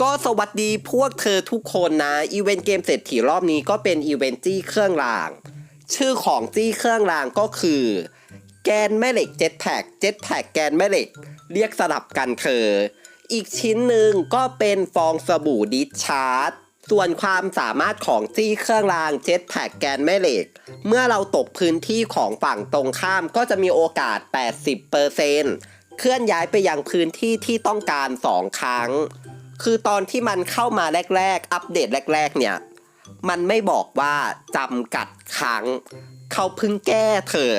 ก็สวัสดีพวกเธอทุกคนนะ อีเวนต์เกมเศรษฐีรอบนี้ก็เป็นอีเวนต์จี้เครื่องราง ชื่อของจี้เครื่องรางก็คือ แกนแม่เหล็กเจ็ตแพ็กเจ็ตแพ็กแกนแม่เหล็ก เรียกสลับกันเธอ อีกชิ้นหนึ่งก็เป็นฟองสบู่ดิชาร์จส่วนความสามารถของจี้เครื่องรางเจ็ตแพ็กแกนแม่เหล็ก เมื่อเราตกพื้นที่ของฝั่งตรงข้ามก็จะมีโอกาส 80%เคลื่อนย้ายไปยังพื้นที่ที่ต้องการ 2 ครั้ง คือตอนที่มันเข้ามาแรก ๆ อัปเดตแรก ๆ เนี่ย มันไม่บอกว่าจำกัดครั้ง เขาเพิ่งแก้เธอ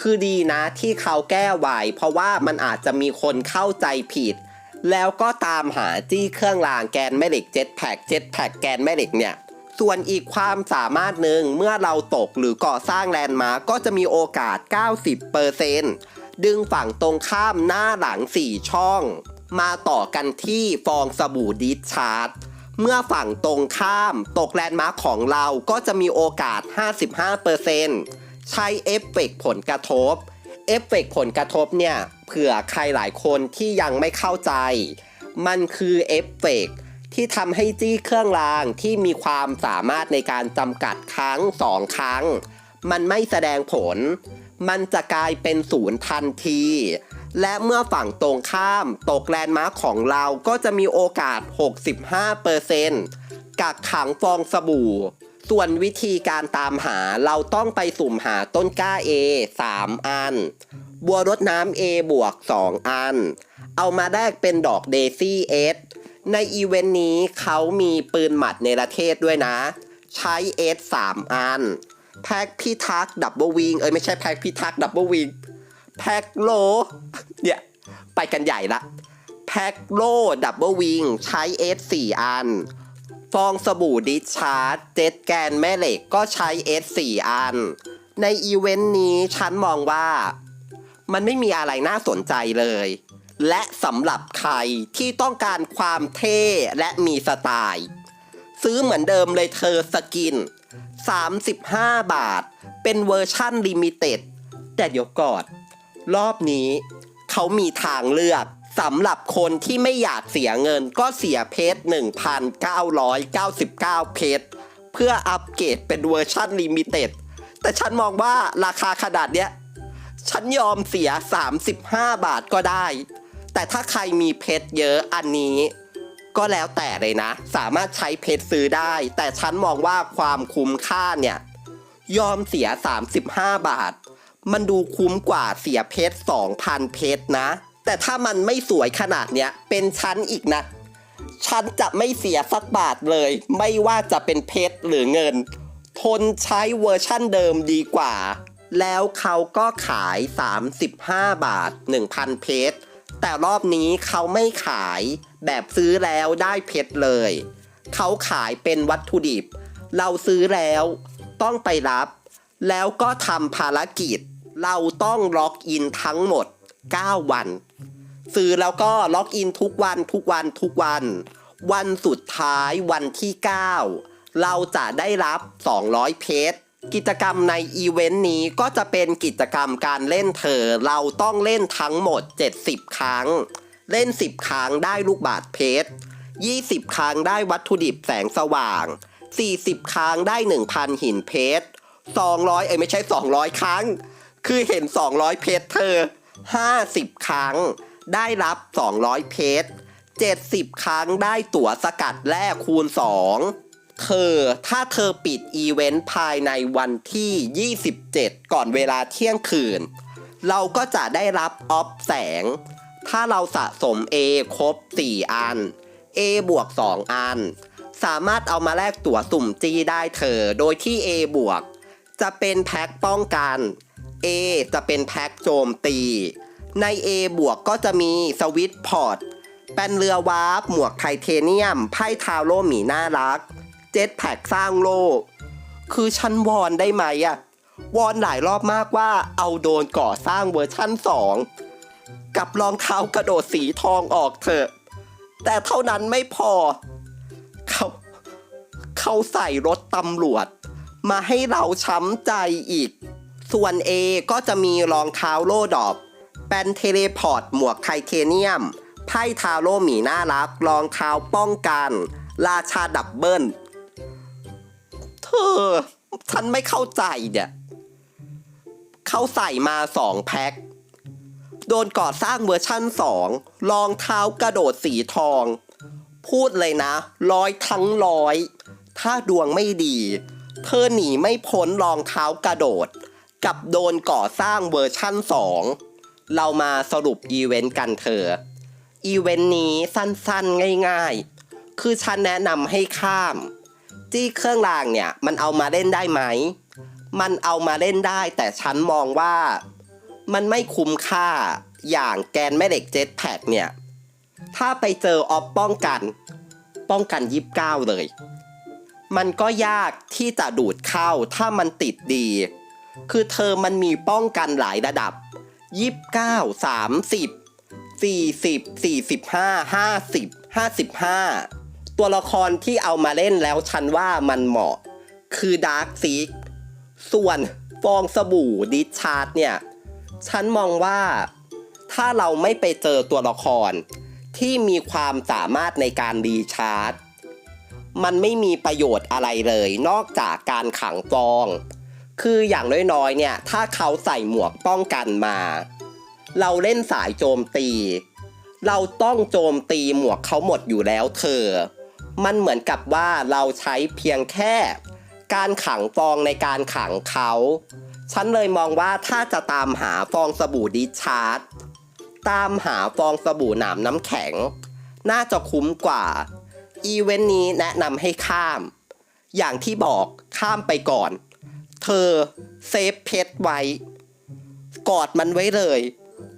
คือดีนะที่เขาแก้ไวเพราะว่ามันอาจจะมีคนเข้าใจผิด แล้วก็ตามหาจี้เครื่องรางแกนแม่เหล็กเจ็ตแพ็กเจ็ตแพ็กแกนแม่เหล็กเนี่ยส่วนอีกความสามารถหนึ่งเมื่อเราตกหรือก่อสร้างแลนด์มาร์กก็จะมีโอกาส 90%ดึงฝั่งตรงข้ามหน้าหลัง 4 ช่อง มาต่อกันที่ฟองสบู่ดิชาร์จเมื่อฝั่งตรงข้ามตกแลนด์มาร์คของเราก็จะมีโอกาส 55%ใช้เอฟเฟกต์ผลกระทบ เอฟเฟกต์ผลกระทบเนี่ย เผื่อใครหลายคนที่ยังไม่เข้าใจ มันคือเอฟเฟกต์ที่ทำให้จี้เครื่องรางที่มีความสามารถในการจำกัดครั้งสองครั้ง มันไม่แสดงผล มันจะกลายเป็นศูนย์ทันที และเมื่อฝั่งตรงข้ามตกแลนด์มาร์คของเราก็จะมีโอกาส 65%กักขังฟองสบู่ ส่วนวิธีการตามหาเราต้องไปสุ่มหาต้นกล้า A 3 อัน บัวรดน้ำ A บวก 2 อัน เอามาแลกเป็นดอกเดซี่เอสในอีเวนต์นี้เขามีปืนหมัดในประเทศด้วยนะ ใช้เอส3อัน แพ็กพิทักษ์ดับเบิลวิงเอ้ยไม่ใช่แพ็กพิทักษ์ดับเบิลวิง แพ็กโล เนี่ยไปกันใหญ่ละ แพ็กโลดับเบิลวิงใช้เอส4อัน ฟองสบู่ดิชาร์จเจ็ตแกนแม่เหล็กก็ใช้เอส4อัน ในอีเวนต์นี้ฉันมองว่า มันไม่มีอะไรน่าสนใจเลย และสำหรับใครที่ต้องการความเท่และมีสไตล์ ซื้อเหมือนเดิมเลยเธอสกิน 35 บาท เป็นเวอร์ชั่นลิมิเต็ดแต่เดี๋ยวก่อน รอบนี้เขามีทางเลือกสำหรับคนที่ไม่อยากเสียเงินก็เสียเพชร1,999 เพชร เพื่ออัปเกรดเป็นเวอร์ชันลิมิเต็ด แต่ฉันมองว่าราคาขนาดเนี้ย ฉันยอมเสีย 35 บาทก็ได้ แต่ถ้าใครมีเพชรเยอะอันนี้ ก็แล้วแต่เลยนะ สามารถใช้เพชรซื้อได้ แต่ฉันมองว่าความคุ้มค่าเนี่ย ยอมเสีย 35 บาท มันดูคุ้มกว่าเสียเพชร2,000 เพชรนะ แต่ถ้ามันไม่สวยขนาดเนี้ยเป็นฉันอีกนะ ฉันจะไม่เสียสักบาทเลย ไม่ว่าจะเป็นเพชรหรือเงิน ทนใช้เวอร์ชั่นเดิมดีกว่า แล้วเขาก็ขาย 35 บาท 1,000 เพชรแต่รอบนี้เขาไม่ขายแบบซื้อแล้วได้เพชรเลย เขาขายเป็นวัตถุดิบ เราซื้อแล้ว ต้องไปรับ แล้วก็ทำภารกิจ เราต้องล็อกอินทั้งหมด 9 วัน ซื้อแล้วก็ล็อกอินทุกวันทุกวันทุกวัน วันสุดท้ายวันที่ 9 เราจะได้รับ 200 เพชรกิจกรรมในอีเวนต์นี้ก็จะเป็นกิจกรรมการเล่นเธอ เราต้องเล่นทั้งหมด 70 ครั้ง เล่น 10 ครั้งได้ลูกบาศก์เพชร 20 ครั้งได้วัตถุดิบแสงสว่าง 40 ครั้งได้ 1,000 หินเพชร 200 เอ้ยไม่ใช่ 200 ครั้ง คือเห็น 200 เพชรเธอ 50 ครั้ง ได้รับ 200 เพชร70 ครั้งได้ตั๋วสกัดแรกคูณ 2 เธอถ้าเธอปิดอีเวนต์ภายในวันที่ 27 ก่อนเวลาเที่ยงคืน เราก็จะได้รับออฟแสง ถ้าเราสะสม A ครบ 4 อัน A บวก 2 อัน สามารถเอามาแลกตั๋วสุ่มจีได้เธอ โดยที่ A บวก จะเป็นแพ็คป้องกัน A จะเป็นแพ็คโจมตี ใน A บวกก็จะมีสวิตพอร์ตเป็นเรือวาร์ปหมวกไทเทเนียม ไพ่ทาวโร่หมีน่ารัก เจ็ตแพ็กสร้างโลก คือฉันวอนได้ไหมอะวอนหลายรอบมากว่าเอาโดนก่อสร้างเวอร์ชั่น 2 กับรองเท้ากระโดดสีทองออกเถอะ แต่เท่านั้นไม่พอ เขา เขาใส่รถตำรวจ มาให้เราช้ำใจอีก ส่วน A ก็จะมีรองเท้าโลดอบเป็นเทเลพอร์ตหมวกไทเทเนียม ไพ่ทาโร่หมีน่ารัก รองเท้าป้องกัน ราชาดับเบิลเธอ ฉันไม่เข้าใจเนี่ยเขาใส่มาสองแพ็ค โดนก่อสร้างเวอร์ชั่นสองรองเท้ากระโดดสีทอง พูดเลยนะ ร้อยทั้งร้อย ถ้าดวงไม่ดี เธอหนีไม่พ้นรองเท้ากระโดด กับโดนก่อสร้างเวอร์ชั่นสองเรามาสรุปอีเวนต์กันเถอะอีเวนต์นี้สั้นๆง่ายๆ คือฉันแนะนำให้ข้าม จี้เครื่องรางเนี่ยมันเอามาเล่นได้ไหม มันเอามาเล่นได้แต่ฉันมองว่า มันไม่คุ้มค่าอย่างแกนแม่เหล็กเจ็ตแพ็กเนี่ย ถ้าไปเจอออฟป้องกัน ป้องกันยิบเก้าเลย มันก็ยากที่จะดูดเข้าถ้ามันติดดี คือเธอมันมีป้องกันหลายระดับยิบเก้าสามสิบสี่สิบสี่สิบห้าห้าสิบห้าสิบห้าตัวละครที่เอามาเล่นแล้วฉันว่ามันเหมาะ คือดาร์กซีกส่วนฟองสบู่ดิชาร์ดเนี่ย ฉันมองว่าถ้าเราไม่ไปเจอตัวละครที่มีความสามารถในการรีชาร์จ มันไม่มีประโยชน์อะไรเลย นอกจากการขังฟอง คืออย่างน้อยๆเนี่ย ถ้าเขาใส่หมวกป้องกันมา เราเล่นสายโจมตี เราต้องโจมตีหมวกเขาหมดอยู่แล้วเธอ มันเหมือนกับว่าเราใช้เพียงแค่ การขังฟองในการขังเขา ฉันเลยมองว่าถ้าจะตามหาฟองสบู่ดิชาร์จตามหาฟองสบู่หนามน้ำแข็ง น่าจะคุ้มกว่า อีเวนต์นี้แนะนำให้ข้าม อย่างที่บอกข้ามไปก่อน เธอเซฟเพชรไว้ กอดมันไว้เลย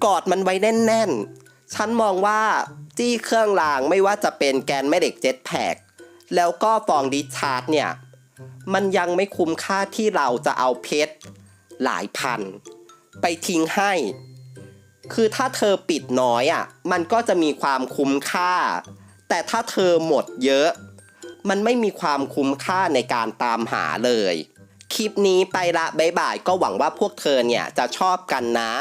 กอดมันไว้แน่นๆ ฉันมองว่าจี้เครื่องรางไม่ว่าจะเป็นแกนแม่เหล็กเจ็ตแพกแล้วก็ฟองดิชาร์จเนี่ย มันยังไม่คุ้มค่าที่เราจะเอาเพชรหลายพัน ไปทิ้งให้ คือถ้าเธอปิดน้อยอะ มันก็จะมีความคุ้มค่า แต่ถ้าเธอหมดเยอะ มันไม่มีความคุ้มค่าในการตามหาเลย คลิปนี้ไปละบ๊ายบายก็หวังว่าพวกเธอเนี่ยจะชอบกันนะ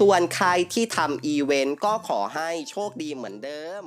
ส่วนใครที่ทำอีเวนต์ก็ขอให้โชคดีเหมือนเดิม